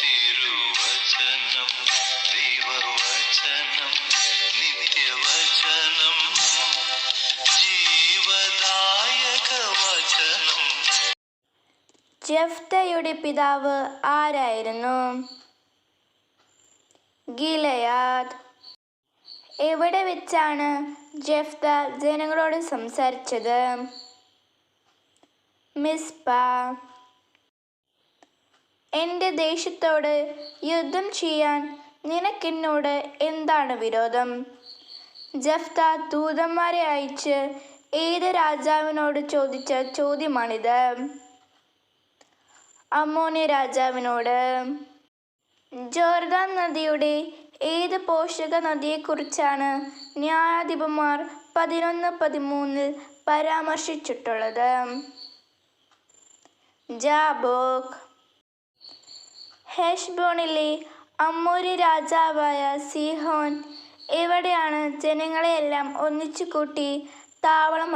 തിരുവചനം ദൈവവചനം നിത്യവചനം ജഫ്തയുടെ പിതാവ് ആരായിരുന്നു? ഗിലയാദ്. എവിടെ വെച്ചാണ് ജഫ്ത ജനങ്ങളോട് സംസാരിച്ചത്? മിസ്പ. എന്റെ ദേശത്തോട് യുദ്ധം ചെയ്യാൻ നിനക്കെന്നോട് എന്താണ് വിരോധം? ജഫ്ത ദൂതന്മാരെ അയച്ച് ഏത് രാജാവിനോട് ചോദിച്ച ചോദ്യമാണിത്. അമ്മോനെ രാജാവിനോട് ജോർദാൻ നദിയുടെ ഏത് പോഷക നദിയെക്കുറിച്ചാണ് ന്യായാധിപന്മാർ പതിനൊന്ന് പതിമൂന്നിൽ പരാമർശിച്ചിട്ടുള്ളത്? ജാബോക് ഹെഷ്ബോണിലെ അമ്മൂരി രാജാവായ സീഹോൻ എവിടെയാണ് ജനങ്ങളെയെല്ലാം ഒന്നിച്ചു കൂട്ടി താവളം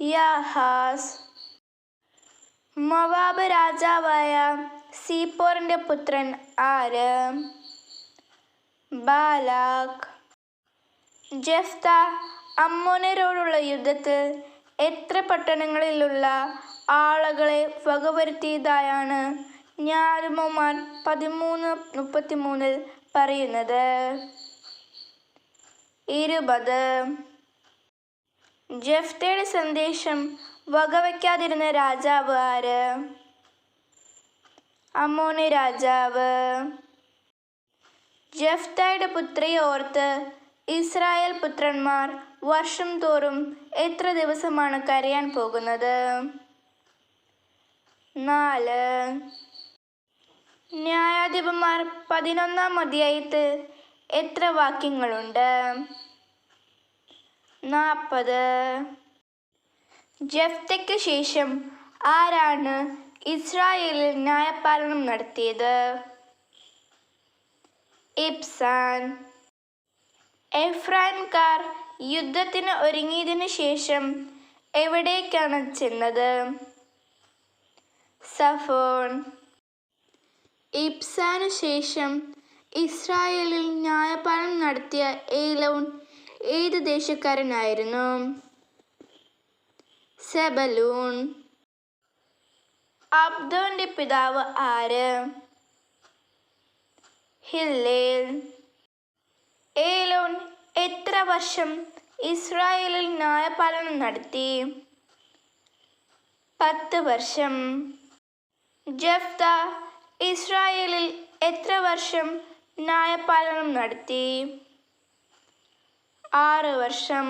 യാഹാസ് മൊവാബ് രാജാവായ സീപ്പോറിന്റെ പുത്രൻ ആര്? ബാലാഖ്. ജഫ്ത അമ്മോനരോടുള്ള യുദ്ധത്തിൽ എത്ര പട്ടണങ്ങളിലുള്ള ആളുകളെ വകവരുത്തിയതായാണ് ന്യായാധിപന്മാർ പതിമൂന്ന് മുപ്പത്തിമൂന്നിൽ പറയുന്നത്. ഇരുപത്. ജഫ്തയുടെ സന്ദേശം വകവയ്ക്കാതിരുന്ന രാജാവ് ആര്? അമോണി രാജാവ്. ജഫ്തയുടെ പുത്രിയെ ഓർത്ത് ഇസ്രായേൽ പുത്രന്മാർ വർഷം തോറും എത്ര ദിവസമാണ് കരയാൻ പോകുന്നത്? നാല്. ന്യായാധിപന്മാർ പതിനൊന്നാം അധ്യായത്തിൽ എത്ര വാക്യങ്ങളുണ്ട്? നാൽപ്പത് ജഫ്തയ്ക്ക് ശേഷം ആരാണ് ഇസ്രായേലിൽ ന്യായപാലനം നടത്തിയത്? ഇബ്സാൻ എഫ്രാൻകാർ യുദ്ധത്തിന് ഒരുങ്ങിയതിനു ശേഷം എവിടേക്കാണ് ചെന്നത്? സഫോൺ. ഇബ്സാനു ശേഷം ഇസ്രായേലിൽ ന്യായപാലനം നടത്തിയ ഏലോൺ ഏത് ദേശക്കാരനായിരുന്നു? സെബലൂൺ. അബ്ദോന്റെ പിതാവ് ആര്? ഹില്ലേൽ. ഏലോൺ എത്ര വർഷം ഇസ്രായേലിൽ ന്യായപാലനം നടത്തി? പത്ത് വർഷം. ജഫ്ത ഇസ്രായേലിൽ എത്ര വർഷം ന്യായപാലനം നടത്തി? ആറ് വർഷം.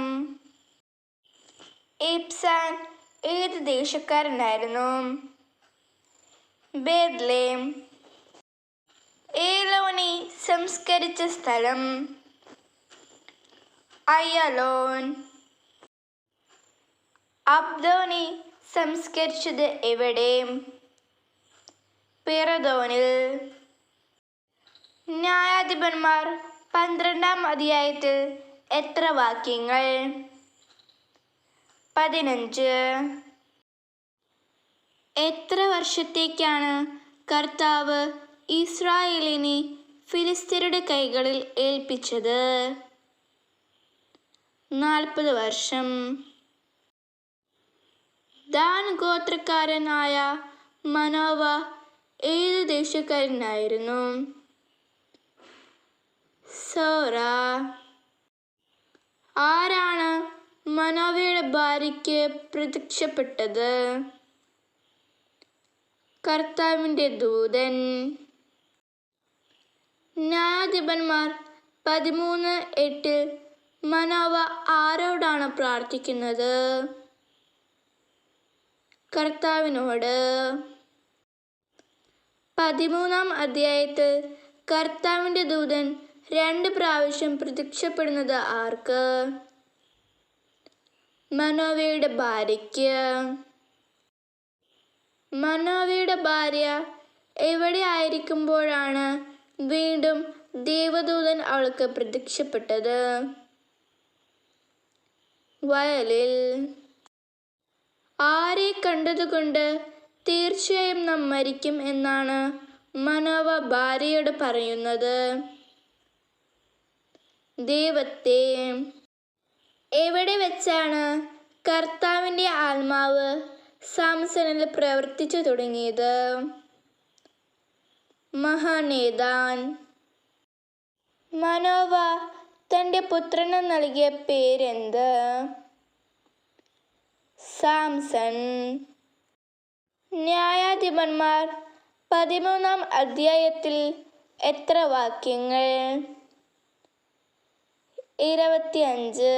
ഇബ്സാൻ ഏത് ദേശക്കാരനായിരുന്നു? ബേദ്ലേം ഏലോനെ സംസ്കരിച്ച സ്ഥലം. അയലോൻ അബ്ദോനെ സംസ്കരിച്ചത് എവിടെ? പിറദോനിൽ ന്യായാധിപന്മാർ പന്ത്രണ്ടാം അധ്യായത്തിൽ എത്ര വാക്യങ്ങൾ? പതിനഞ്ച്. എത്ര വർഷത്തേക്കാണ് കർത്താവ് ഇസ്രായേലിനെ ഫിലിസ്തീനയുടെ കൈകളിൽ ഏൽപ്പിച്ചത്? നാൽപ്പത് വർഷം. ദാൻ ഗോത്രക്കാരനായ മനോവ ഏത് ദേശക്കാരനായിരുന്നു? സോറ. ആരാണ് മനോവയുടെ ഭാര്യയ്ക്ക് പ്രത്യക്ഷപ്പെട്ടത്? കർത്താവിന്റെ ദൂതൻ. ന്യായാധിപന്മാർ പതിമൂന്ന് എട്ട് മനോവ ആരോടാണ് പ്രാർത്ഥിക്കുന്നത്? കർത്താവിനോട്. പതിമൂന്നാം അധ്യായത്തിൽ കർത്താവിന്റെ ദൂതൻ രണ്ട് പ്രാവശ്യം പ്രത്യക്ഷപ്പെടുന്നത് ആർക്ക്? മനോവയുടെ ഭാര്യയ്ക്ക്. മനോവയുടെ ഭാര്യ എവിടെ ആയിരിക്കുമ്പോഴാണ് വീണ്ടും ദേവദൂതൻ അവൾക്ക് പ്രത്യക്ഷപ്പെട്ടത്? വയലിൽ. ആരെ കണ്ടതുകൊണ്ട് തീർച്ചയായും നാം മരിക്കും എന്നാണ് മനോവ ഭാര്യയോട് പറയുന്നത്. ദൈവത്തെ എവിടെ വെച്ചാണ് കർത്താവിന്റെ ആത്മാവ് സാംസണിൽ പ്രവർത്തിച്ചു തുടങ്ങിയത്? മഹാനേതാൻ. മനോവ തന്റെ പുത്രന് നൽകിയ പേരെന്ത്? സാംസൺ. ന്യായാധിപന്മാർ പതിമൂന്നാം അധ്യായത്തിൽ എത്ര വാക്യങ്ങൾ? ഇരുപത്തിയഞ്ച്.